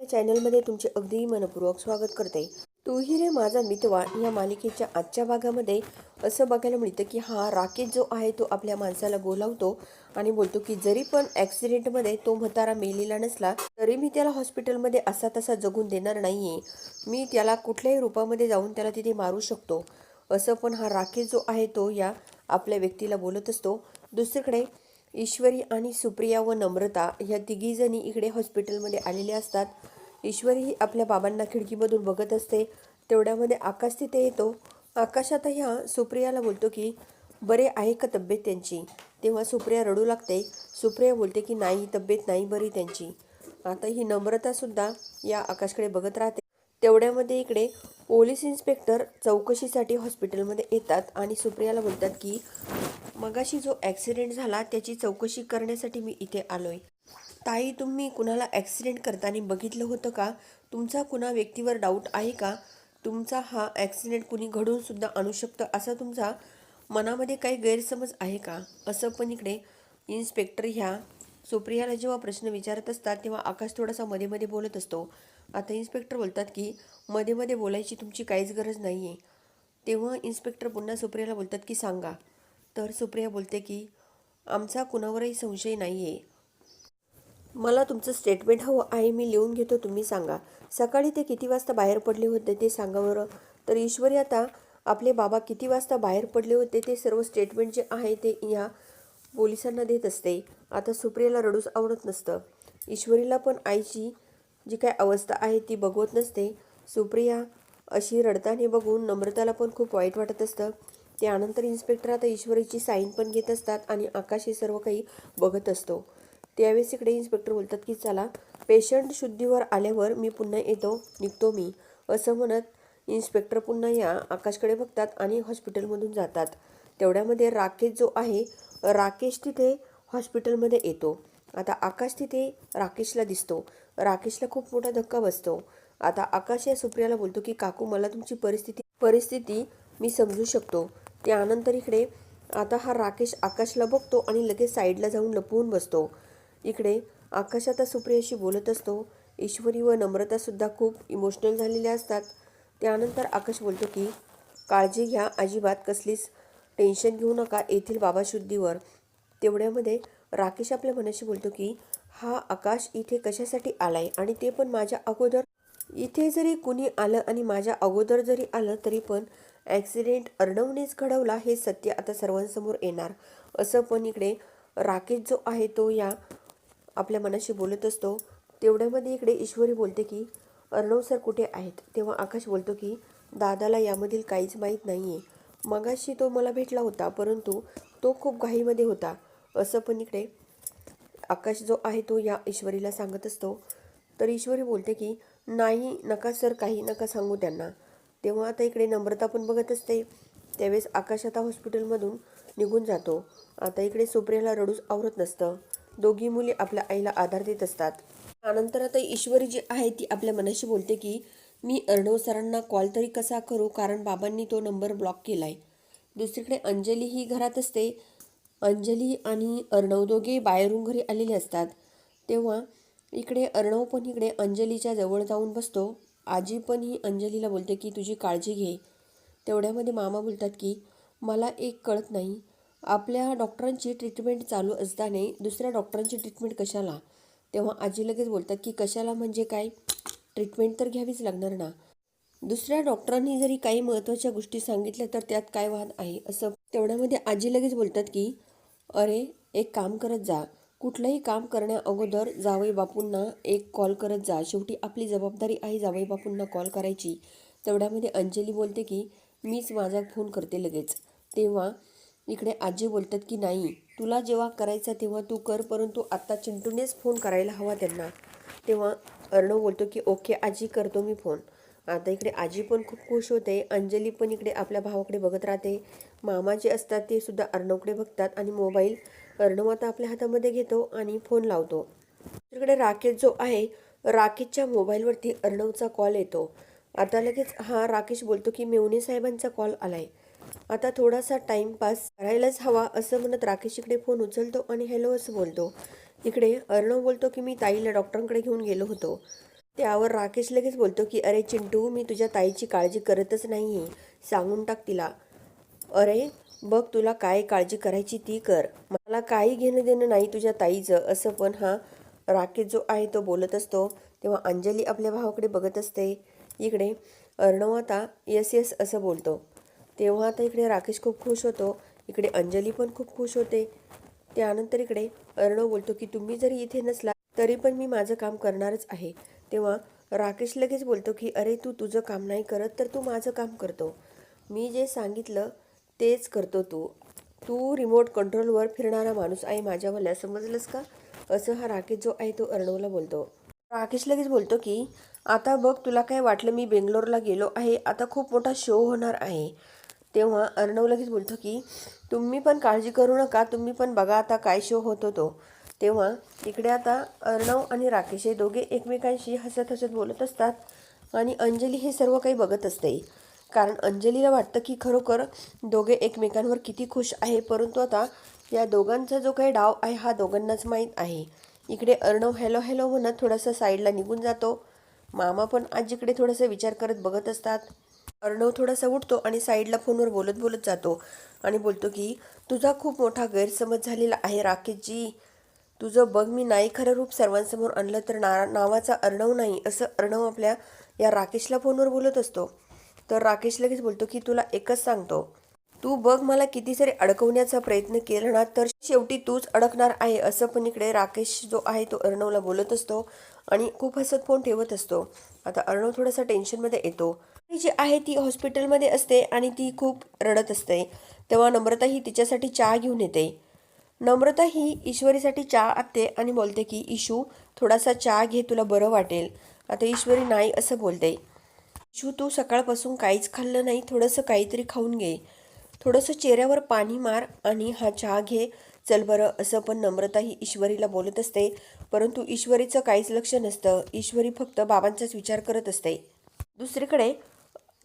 या चॅनलमध्ये तुमचे अगदी मनपूर्वक स्वागत करते. तुही रे माझा मितवा या मालिकेच्या आजच्या भागामध्ये असं बघायला मिळतं की हा राकेश जो आहे तो आपल्या माणसाला बोलावतो आणि बोलतो की जरी पण ॲक्सिडेंटमध्ये तो म्हातारा मेलेला नसला तरी मी त्याला हॉस्पिटलमध्ये असा तसा जगून देणार नाहीये. मी त्याला कुठल्याही रूपामध्ये जाऊन त्याला तिथे मारू शकतो. असं पण हा राकेश जो आहे तो या आपल्या व्यक्तीला बोलत असतो. दुसरीकडे ईश्वरी आणि सुप्रिया व नम्रता ह्या तिघीजणी इकडे हॉस्पिटलमध्ये आलेल्या असतात. ईश्वरी ही आपल्या बाबांना खिडकीमधून बघत असते. तेवढ्यामध्ये आकाश तिथे येतो. आकाश आता ह्या सुप्रियाला बोलतो की बरे आहे का तब्येत त्यांची? तेव्हा सुप्रिया रडू लागते. सुप्रिया बोलते की नाही तब्येत नाही बरी त्यांची. आता ही नम्रतासुद्धा या आकाशकडे बघत राहते. तेवढ्यामध्ये इकडे पोलीस इन्स्पेक्टर चौकशीसाठी हॉस्पिटलमध्ये येतात आणि सुप्रियाला बोलतात की मगाशी जो ॲक्सिडेंट झाला त्याची चौकशी करण्यासाठी मी इथे आलो आहे ताई तुम्ही कुणाला ॲक्सिडेंट करताना बघितलं होतं का? तुमचा कुणा व्यक्तीवर डाऊट आहे का? तुमचा हा ॲक्सिडेंट कुणी घडूनसुद्धा आणू शकतं असा तुमचा मनामध्ये काही गैरसमज आहे का? असं पण इकडे इन्स्पेक्टर ह्या सुप्रियाला जेव्हा प्रश्न विचारत असतात तेव्हा आकाश थोडासा मध्ये मध्ये बोलत असतो. आता इन्स्पेक्टर बोलतात की मध्ये मध्ये बोलायची तुमची काहीच गरज नाही आहे तेव्हा इन्स्पेक्टर पुन्हा सुप्रियाला बोलतात की सांगा. तर सुप्रिया बोलते की आमचा कुणावरही संशय नाही आहे मला तुमचं स्टेटमेंट हवं आहे मी लिहून घेतो तुम्ही सांगा. सकाळी ते किती वाजता बाहेर पडले होते ते सांगा बरं. तर ईश्वरी आता आपले बाबा किती वाजता बाहेर पडले होते ते सर्व स्टेटमेंट जे आहे ते ह्या पोलिसांना देत असते. आता सुप्रियाला रडूस आवडत नसतं. ईश्वरीला पण आईची जी काय अवस्था आहे ती बघवत नसते. सुप्रिया अशी रडताना बघून नम्रताला पण खूप वाईट वाटत असतं. त्यानंतर इन्स्पेक्टर आता ईश्वरीची साईन पण घेत असतात आणि आकाश हे सर्व काही बघत असतो. त्यावेळेस इकडे इन्स्पेक्टर बोलतात की चला पेशंट शुद्धीवर आल्यावर मी पुन्हा येतो निघतो मी. असं म्हणत इन्स्पेक्टर पुन्हा या आकाशकडे बघतात आणि हॉस्पिटलमधून जातात. तेवढ्यामध्ये राकेश जो आहे राकेश तिथे हॉस्पिटलमध्ये येतो. आता आकाश तिथे राकेशला दिसतो. राकेशला खूप मोठा धक्का बसतो. आता आकाश या सुप्रियाला बोलतो की काकू मला तुमची परिस्थिती परिस्थिती मी समजू शकतो. त्यानंतर इकडे आता हा राकेश आकाशला बघतो आणि लगेच साईडला जाऊन लपवून बसतो. इकडे आकाश आता सुप्रियाशी बोलत असतो. ईश्वरी व नम्रतासुद्धा खूप इमोशनल झालेल्या असतात. त्यानंतर आकाश बोलतो की काळजी घ्या अजिबात कसलीच टेन्शन घेऊ नका येथील बाबा शुद्धीवर. तेवढ्यामध्ये राकेश आपल्या मनाशी बोलतो की हा आकाश इथे कशासाठी आलाय? आणि ते पण माझ्या अगोदर इथे जरी कुणी आलं आणि माझ्या अगोदर जरी आलं तरी पण ॲक्सिडेंट अर्णवनेच घडवला हे सत्य आता सर्वांसमोर येणार. असं पण इकडे राकेश जो आहे तो या आपल्या मनाशी बोलत असतो. तेवढ्यामध्ये इकडे ईश्वरी बोलते की अर्णव सर कुठे आहेत? तेव्हा आकाश बोलतो की दादाला यामधील काहीच माहीत नाही आहे मगाशी तो मला भेटला होता परंतु तो खूप घाईमध्ये होता. असं पण इकडे आकाश जो आहे तो या ईश्वरीला सांगत असतो. तर ईश्वरी बोलते की नाही नका सर काही नका सांगू त्यांना. तेव्हा आता इकडे नम्रता पण बघत असते. त्यावेळेस आकाश आता हॉस्पिटलमधून निघून जातो. आता इकडे सुप्रियाला रडूच आवरत नसतं. दोघी मुली आपल्या आईला आधार देत असतात. त्यानंतर आता ईश्वरी जी आहे ती आपल्या मनाशी बोलते की मी अर्णव सरांना कॉल तरी कसा करू? कारण बाबांनी तो नंबर ब्लॉक केला आहे दुसरीकडे अंजली ही घरात असते. अंजली आणि अर्णव दोघे बाहेरून घरी आलेले असतात. तेव्हा इकडे अर्णव पण इकडे अंजलीच्या जवळ जाऊन बसतो. आजी पण ही अंजलीला बोलते की तुझी काळजी घे. तेवढ्यामध्ये मामा बोलतात की मला एक कळत नाही. आपल्या डॉक्टरांची ट्रीटमेंट चालू असताना दुसऱ्या डॉक्टरांची ट्रीटमेंट कशाला? तेव्हा आजी लगेच बोलतात की कशाला म्हणजे काय? ट्रीटमेंट तर घ्यावीच लागणार ना. दुसऱ्या डॉक्टरांनी जरी काही महत्त्वाच्या गोष्टी सांगितल्या तर त्यात काय वाद आहे असं? तेवढ्यामध्ये आजी लगेच बोलतात की अरे एक काम करत जा. कुठलंही काम करण्या अगोदर जावई बापूंना एक कॉल करत जा. शेवटी आपली जबाबदारी आहे जावई बापूंना कॉल करायची. तेवढ्यामध्ये अंजली बोलते की मीच माझा फोन करते लगेच. तेव्हा इकडे आजी बोलतात की नाही तुला जेव्हा करायचा तेव्हा तू कर परंतु आत्ता चिंटूनेच फोन करायला हवा त्यांना. तेव्हा अर्णव बोलतो की ओके आजी करतो मी फोन आता इकडे आजी पण खूप खुश होते. अंजली पण इकडे आपल्या भावाकडे बघत राहते. मामा जे असतात ते सुद्धा अर्णवकडे बघतात आणि मोबाईल अर्णव आता आपल्या हातामध्ये घेतो आणि फोन लावतो. दुसरीकडे राकेश जो आहे राकेशच्या मोबाईलवरती अर्णवचा कॉल येतो. आता लगेच हा राकेश बोलतो की मेवणे साहेबांचा कॉल आलाय. आता थोडासा टाइमपास करायलाच हवा असं म्हणत राकेश इकडे फोन उचलतो आणि हॅलो असं बोलतो. इकडे अर्णव बोलतो की मी ताईला डॉक्टरांकडे घेऊन गेलो होतो. त्यावर राकेश लगेच बोलतो की अरे चिंटू मी तुझ्या ताईची काळजी करतच नाही सांगून टाक तिला. अरे बघ तुला काय काळजी करायची ती कर. मला काही घेणं देणं नाही तुझ्या ताईचं असं पण हा राकेश जो आहे तो बोलत असतो. तेव्हा अंजली आपल्या भावाकडे बघत असते. इकडे अर्णव आता येस येस असं बोलतो. तेव्हा आता इकडे राकेश खूप खुश होतो. इकडे अंजली पण खूप खुश होते. त्यानंतर इकडे अर्णव बोलतो की तुम्ही जरी इथे नसला तरी पण मी माझं काम करणारच आहे. तेव्हा राकेश लगेच बोलतो की अरे तू तुझं काम नाही करत तर तू माझं काम करतो. मी जे सांगितलं तेच करतो तू. तू रिमोट कंट्रोलवर फिरणारा माणूस आहे माझ्यावाल्या समजलंस का? असं हा राकेश जो आहे तो अर्णवला बोलतो. राकेश लगेच बोलतो की आता बघ तुला काय वाटलं मी बेंगलोरला गेलो आहे आता खूप मोठा शो होणार आहे. तेव्हा अर्णव लगेच बोलतो की तुम्ही पण काळजी करू नका तुम्ही पण बघा आता काय शो होतो तो तेव्हा इकडे आता अर्णव आणि राकेश हे दोघे एकमेकांशी हसत हसत बोलत असतात आणि अंजली हे सर्व काही बघत असते. कारण अंजलीला वाटतं की खरोखर दोघे एकमेकांवर किती खुश आहे परंतु आता या दोघांचा जो काही डाव आहे हा दोघांनाच माहीत आहे. इकडे अर्णव हॅलो हॅलो म्हणत थोडासा साईडला निघून जातो. मामा पण आजीकडे थोडासा विचार करत बघत असतात. अर्णव थोडासा उठतो आणि साईडला फोनवर बोलत बोलत जातो आणि बोलतो की तुझा खूप मोठा गैरसमज झालेला आहे राकेशजी. तुझं बघ मी नाही खरं रूप सर्वांसमोर आणलं तर ना नावाचा अर्णव नाही असं अर्णव आपल्या या राकेशला फोनवर बोलत असतो. तर राकेश लगेच बोलतो की तुला एकच सांगतो. तू बघ मला कितीतरी अडकवण्याचा प्रयत्न केला ना तर शेवटी तूच अडकणार आहे. असं पण इकडे राकेश जो आहे तो अर्णवला बोलत असतो आणि खूप हसत फोन ठेवत असतो. आता अर्णव थोडासा टेन्शनमध्ये येतो. ती जी आहे ती हॉस्पिटलमध्ये असते आणि ती खूप रडत असते. तेव्हा नम्रता ही तिच्यासाठी चहा घेऊन येते. नम्रता ही ईश्वरीसाठी चहा आणते आणि बोलते की इशू थोडासा चहा घे तुला बरं वाटेल. आता ईश्वरी नाही असं बोलते. इशू तू सकाळपासून काहीच खाल्लं नाही थोडंसं काहीतरी खाऊन घे. थोडंसं चेहऱ्यावर पाणी मार आणि हा चहा घे. चल बरं असं पण नम्रता ही ईश्वरीला बोलत असते. परंतु ईश्वरीचं काहीच लक्ष नसतं. ईश्वरी फक्त बाबांचाच विचार करत असते. दुसरीकडे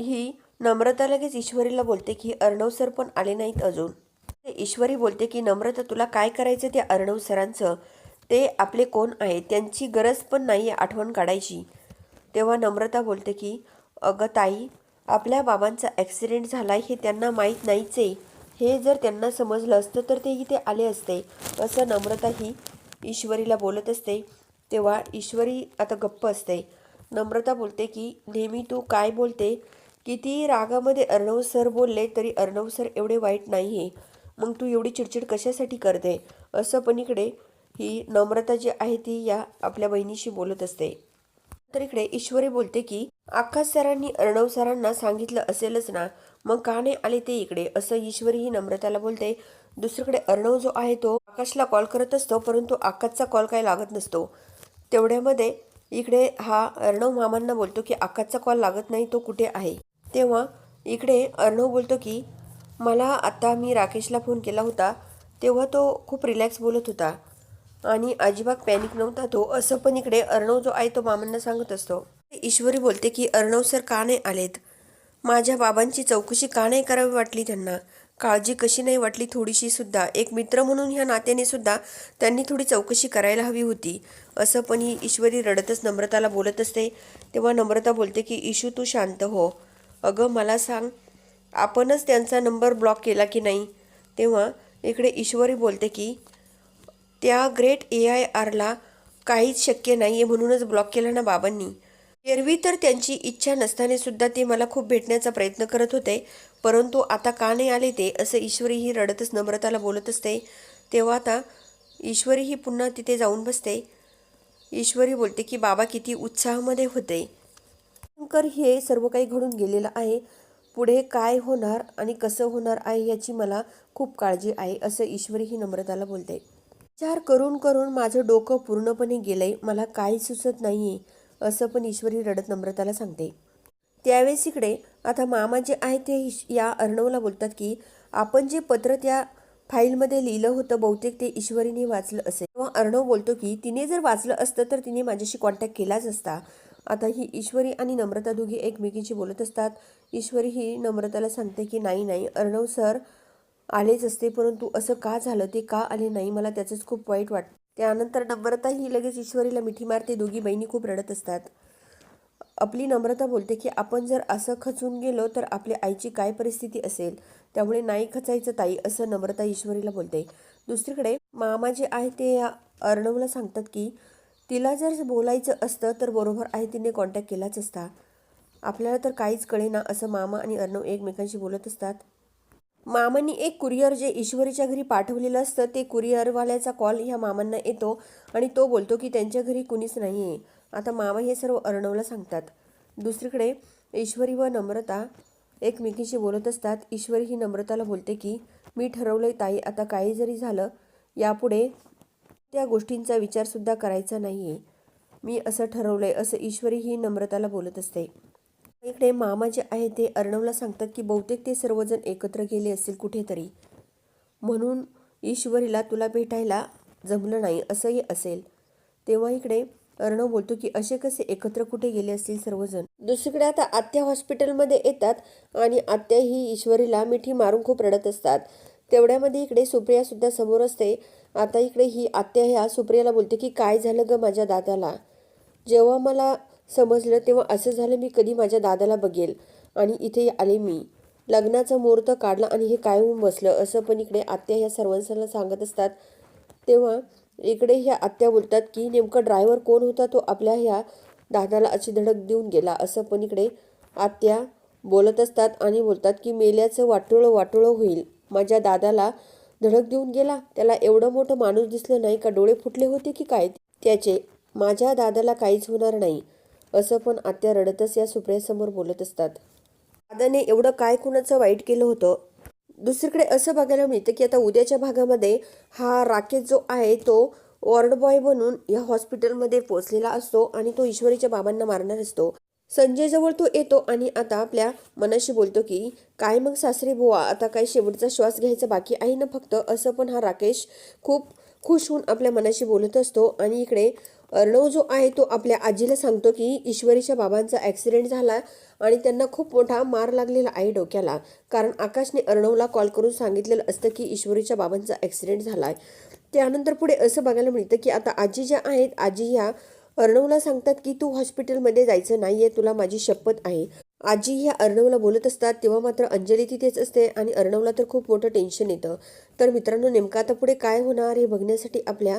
ही नम्रता लगेच ईश्वरीला बोलते की अर्णव सर पण आले नाहीत अजून. ते ईश्वरी बोलते की नम्रता तुला काय करायचं त्या अर्णव सरांचं? ते आपले कोण आहेत त्यांची गरज पण नाही आहे आठवण काढायची. तेव्हा नम्रता बोलते की अगं ताई आपल्या बाबांचा ॲक्सिडेंट झाला हे त्यांना माहीत नाहीच. आहे हे जर त्यांना समजलं असतं तर ते इथे आले असते. असं नम्रता ही ईश्वरीला बोलत असते. तेव्हा ईश्वरी आता गप्प असते. नम्रता बोलते की नेहमी तू काय बोलते? किती रागामध्ये अर्णव सर बोलले तरी अर्णव सर एवढे वाईट नाही आहे मग तू एवढी चिडचिड कशासाठी करते? असं पण इकडे ही नम्रता जी आहे ती या आपल्या बहिणीशी बोलत असते. तर इकडे ईश्वरी बोलते की आकाश सरांनी अर्णव सरांना सांगितलं असेलच ना. मग का नाही आले ते इकडे. असं ईश्वरी ही नम्रताला बोलते. दुसरीकडे अर्णव जो आहे तो आकाशला कॉल करत असतो परंतु आकाशचा कॉल काही लागत नसतो. तेवढ्यामध्ये इकडे हा अर्णव मामांना बोलतो की आकाशचा कॉल लागत नाही तो कुठे आहे? तेव्हा इकडे अर्णव बोलतो की मला आता मी राकेशला फोन केला होता. तेव्हा तो खूप रिलॅक्स बोलत होता. आणि अजिबात पॅनिक नव्हता तो. असं पण इकडे अर्णव जो आहे तो मामांना सांगत असतो. ईश्वरी बोलते की अर्णव सर का नाही आलेत? माझ्या बाबांची चौकशी का नाही करावी वाटली त्यांना? काळजी कशी नाही वाटली थोडीशी सुद्धा? एक मित्र म्हणून ह्या नात्याने सुद्धा त्यांनी थोडी चौकशी करायला हवी होती. असं पण ही ईश्वरी रडतच नम्रताला बोलत असते. तेव्हा नम्रता बोलते की इशू तू शांत हो. अगं मला सांग आपणच त्यांचा नंबर ब्लॉक केला की नाही? तेव्हा इकडे ईश्वरी बोलते की त्या ग्रेट ए आय आरला काहीच शक्य नाही आहे म्हणूनच ब्लॉक केला ना बाबांनी. एरवी तर त्यांची इच्छा नसताना सुद्धा ते मला खूप भेटण्याचा प्रयत्न करत होते. परंतु आता का नाही आले ते असं ईश्वरी ही रडतच नम्रताला बोलत असते. तेव्हा आता ईश्वरी ही पुन्हा तिथे जाऊन बसते. ईश्वरी बोलते की बाबा किती उत्साहामध्ये होते. शंकर हे सर्व काही घडून गेलेलं आहे. पुढे काय होणार आणि कसं होणार आहे याची मला खूप काळजी आहे असं ईश्वरी ही नम्रताला बोलते. विचार करून करून माझं डोकं पूर्णपणे गेलंय. मला काही सुचत नाही आहे असं पण ईश्वरी रडत नम्रताला सांगते. त्यावेळेस इकडे आता मामा जे आहे ते या अर्णवला बोलतात की आपण जे पत्र त्या फाईलमध्ये लिहिलं होतं बहुतेक ते ईश्वरीने वाचलं असेल. तेव्हा अर्णव बोलतो की तिने जर वाचलं असतं तर तिने माझ्याशी कॉन्टॅक्ट केलाच असता. आता ही ईश्वरी आणि नम्रता दोघी एकमेकींशी बोलत असतात. ईश्वरी ही नम्रताला सांगते की नाही नाही अर्णव सर आलेच असते परंतु असं का झालं ते का आले नाही मला त्याचंच खूप वाईट वाटतं. त्यानंतर नम्रता ही लगेच ईश्वरीला मिठी मारते. दोघी बहिणी खूप रडत असतात. आपली नम्रता बोलते की आपण जर असं खचून गेलो तर आपल्या आईची काय परिस्थिती असेल? त्यामुळे नाही खचायचं ताई असं नम्रता ईश्वरीला बोलते. दुसरीकडे मामा जे आहे ते या अर्णवला सांगतात की तिला जर बोलायचं असतं तर बरोबर आहे तिने कॉन्टॅक्ट केलाच असता. आपल्याला तर काहीच कळेना असं मामा आणि अर्णव एकमेकांशी बोलत असतात. मामांनी एक कुरिअर जे ईश्वरीच्या घरी पाठवलेलं असतं ते कुरिअरवाल्याचा कॉल ह्या मामांना येतो आणि तो बोलतो की त्यांच्या घरी कुणीच नाही आहे आता मामा हे सर्व अर्णवला सांगतात. दुसरीकडे ईश्वरी व नम्रता एकमेकीशी बोलत असतात. ईश्वरी ही नम्रताला बोलते की मी ठरवलंय ताई आता काही जरी झालं यापुढे त्या गोष्टींचा विचारसुद्धा करायचा नाही आहे मी असं ठरवलंय असं ईश्वरी ही नम्रताला बोलत असते. इकडे मामा जे आहे ते अर्णवला सांगतात की बहुतेक ते सर्वजण एकत्र गेले असतील कुठेतरी. म्हणून ईश्वरीला तुला भेटायला जमलं नाही असंही असेल. तेव्हा इकडे अर्णव बोलतो की असे कसे एकत्र कुठे गेले असतील सर्वजण? दुसरीकडे आता आत्या हॉस्पिटलमध्ये येतात आणि आत्या ही ईश्वरीला मिठी मारून खूप रडत असतात. तेवढ्यामध्ये इकडे सुप्रिया सुद्धा समोर असते. आता इकडे ही आत्या ह्या सुप्रियाला बोलते की काय झालं ग माझ्या दादाला? जेव्हा मला समजलं तेव्हा असं झालं मी कधी माझ्या दादाला बघेल. आणि इथे आले मी. लग्नाचा मुहूर्त काढला आणि हे काय होऊन बसलं. असं पण इकडे आत्या ह्या सर्वांसाला सांगत असतात. तेव्हा इकडे ह्या आत्या बोलतात की नेमकं ड्रायव्हर कोण होता तो आपल्या ह्या दादाला अशी धडक देऊन गेला? असं पण इकडे आत्या बोलत असतात आणि बोलतात की मेल्याचं वाटोळं वाटोळं होईल. माझ्या दादाला धडक देऊन गेला? त्याला एवढं मोठं माणूस दिसलं नाही का? डोळे फुटले होते की काय त्याचे? माझ्या दादाला काहीच होणार नाही. असं पण आत्या रडतच या सुप्रियासमोर बोलत असतात. दादाने एवढं काय कुणाचं वाईट केलं होतं? दुसरीकडे असं बघायला मिळतं की आता उद्याच्या भागामध्ये हा राकेश जो आहे तो वॉर्ड बॉय बनून या हॉस्पिटलमध्ये पोहोचलेला असतो आणि तो ईश्वरीच्या बाबांना मारणार असतो. संजयजवळ तो येतो आणि आता आपल्या मनाशी बोलतो की काय मग सासरी बुवा आता काय शेवटचा श्वास घ्यायचा बाकी आहे ना फक्त? असं पण हा राकेश खूप खुश होऊन आपल्या मनाशी बोलत असतो आणि इकडे अर्णव जो आहे तो आपल्या आजीला सांगतो की ईश्वरीच्या बाबांचा ॲक्सिडेंट झाला आणि त्यांना खूप मोठा मार लागलेला आहे डोक्याला. कारण आकाशने अर्णवला कॉल करून सांगितलेलं असतं की ईश्वरीच्या बाबांचा ॲक्सिडेंट झाला आहे त्यानंतर पुढे असं बघायला मिळतं की आता आजी ज्या आहेत आजी ह्या अर्णवला सांगतात की तू हॉस्पिटलमध्ये जायचं नाही आहे तुला माझी शपथ आहे. आजी ह्या अर्णवला बोलत असतात तेव्हा मात्र अंजली तिथेच असते आणि अर्णवला तर खूप मोठं टेन्शन येतं. तर मित्रांनो नेमकं आता पुढे काय होणार हे बघण्यासाठी आपल्या